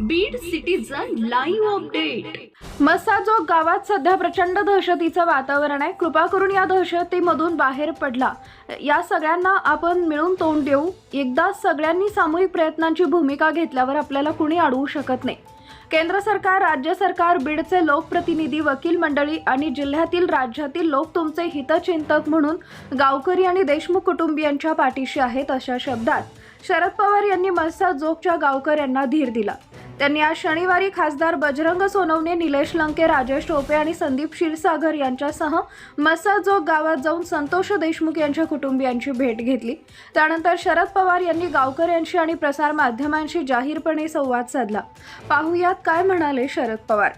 Beed citizen live update Massajog गावात सध्या प्रचंड दहशतीचं वातावरण आहे. कृपा करून या दहशतीमधून बाहेर पडला. या सगळ्यांना आपण मिळून तोंड देऊ. एकदा सगळ्यांनी सामूहिक प्रयत्नांची भूमिका घेतल्यावर आपल्याला कुणी अडवू शकत नाही. केंद्र सरकार राज्य सरकार बीडचे लोकप्रतिनिधी वकील मंडळी आणि जिल्ह्यातील राज्यातील लोक तुमचे हितचिंतक म्हणून गावकरी आणि देशमुख कुटुंबियांच्या पाठीशी आहेत अशा शब्दात. शरद पवार यांनी मस्सा जोगच्या गावकऱ्यांना धीर दिला. त्यांनी आज शनिवारी खासदार बजरंग सोनवणे निलेश लंके राजेश टोपे आणि संदीप क्षीरसागर यांच्यासह मसाजोग गावात जाऊन संतोष देशमुख यांच्या कुटुंबियांची भेट घेतली. त्यानंतर शरद पवार यांनी गावकऱ्यांशी आणि प्रसार माध्यमांशी जाहीरपणे संवाद साधला. पाहुयात काय म्हणाले शरद पवार?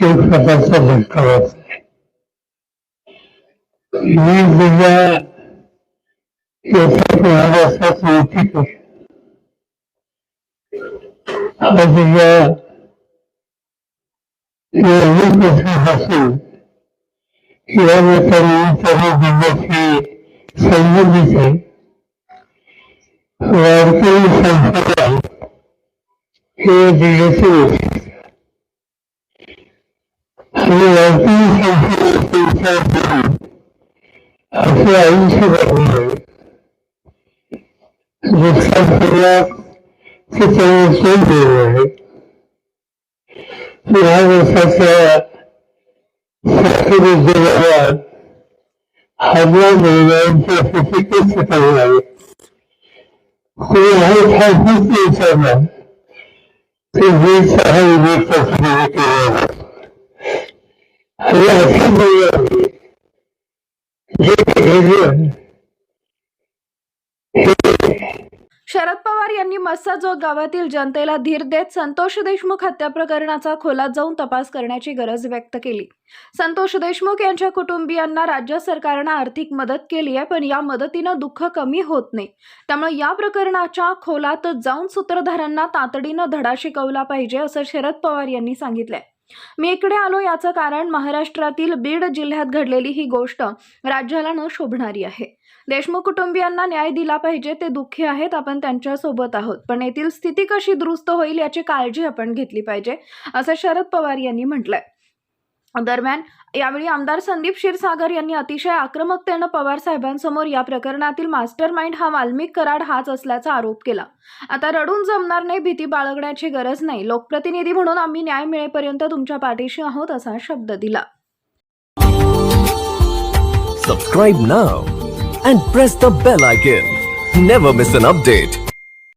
हे तुम्हाला चौदा वर्षाच्या कामाकंशात सर्वसामान्य लोकांना एक प्रकारचा धक्का बसलाय वेगवेगळ्या याचा कोणाला असाच नैतिक आहे हा त्याच्या एवढी वर्षापासून या लोकांनी जिल्ह्याशी संबंधित आहे वारकरी संप्रदाय हे जिल्ह्याचे वैशिष्ट्य आणि वारकरी आयुष्य बघून दुष्काळात ते त्यांनी सोड आहे या वर्षाच्या उद्योगाला हजार कोणी विचारला ते वीस सहा विवेक जे शरद पवार यांनी मस्साजोग गावातील जनतेला धीर देत संतोष देशमुख हत्या प्रकरणाचा खोलात जाऊन तपास करण्याची गरज व्यक्त केली. संतोष देशमुख यांच्या कुटुंबियांना राज्य सरकारनं आर्थिक मदत केली आहे पण या मदतीनं दुःख कमी होत नाही. त्यामुळे या प्रकरणाच्या खोलात जाऊन सूत्रधारांना तातडीनं धडा शिकवला पाहिजे असं शरद पवार यांनी सांगितलंय. मी इकडे आलो याचं कारण महाराष्ट्रातील बीड जिल्ह्यात घडलेली ही गोष्ट राज्याला न शोभणारी आहे. देशमुख कुटुंबियांना न्याय दिला पाहिजे ते दुःखी आहेत आपण त्यांच्यासोबत आहोत. पण येथील स्थिती कशी दुरुस्त होईल याची काळजी आपण घेतली पाहिजे असं शरद पवार यांनी म्हटलंय. दरम्यान यावेळी आमदार संदीप क्षीरसागर यांनी अतिशय आक्रमकतेनं पवार साहेबांसमोर या प्रकरणातील मास्टर माइंड हा वाल्मिक कराड हाच असल्याचा आरोप केला. आता रडून जमणार नाही भीती बाळगण्याची गरज नाही. लोकप्रतिनिधी म्हणून आम्ही न्याय मिळेपर्यंत तुमच्या पाठीशी आहोत असा शब्द दिला. Subscribe now and press the bell icon never miss an update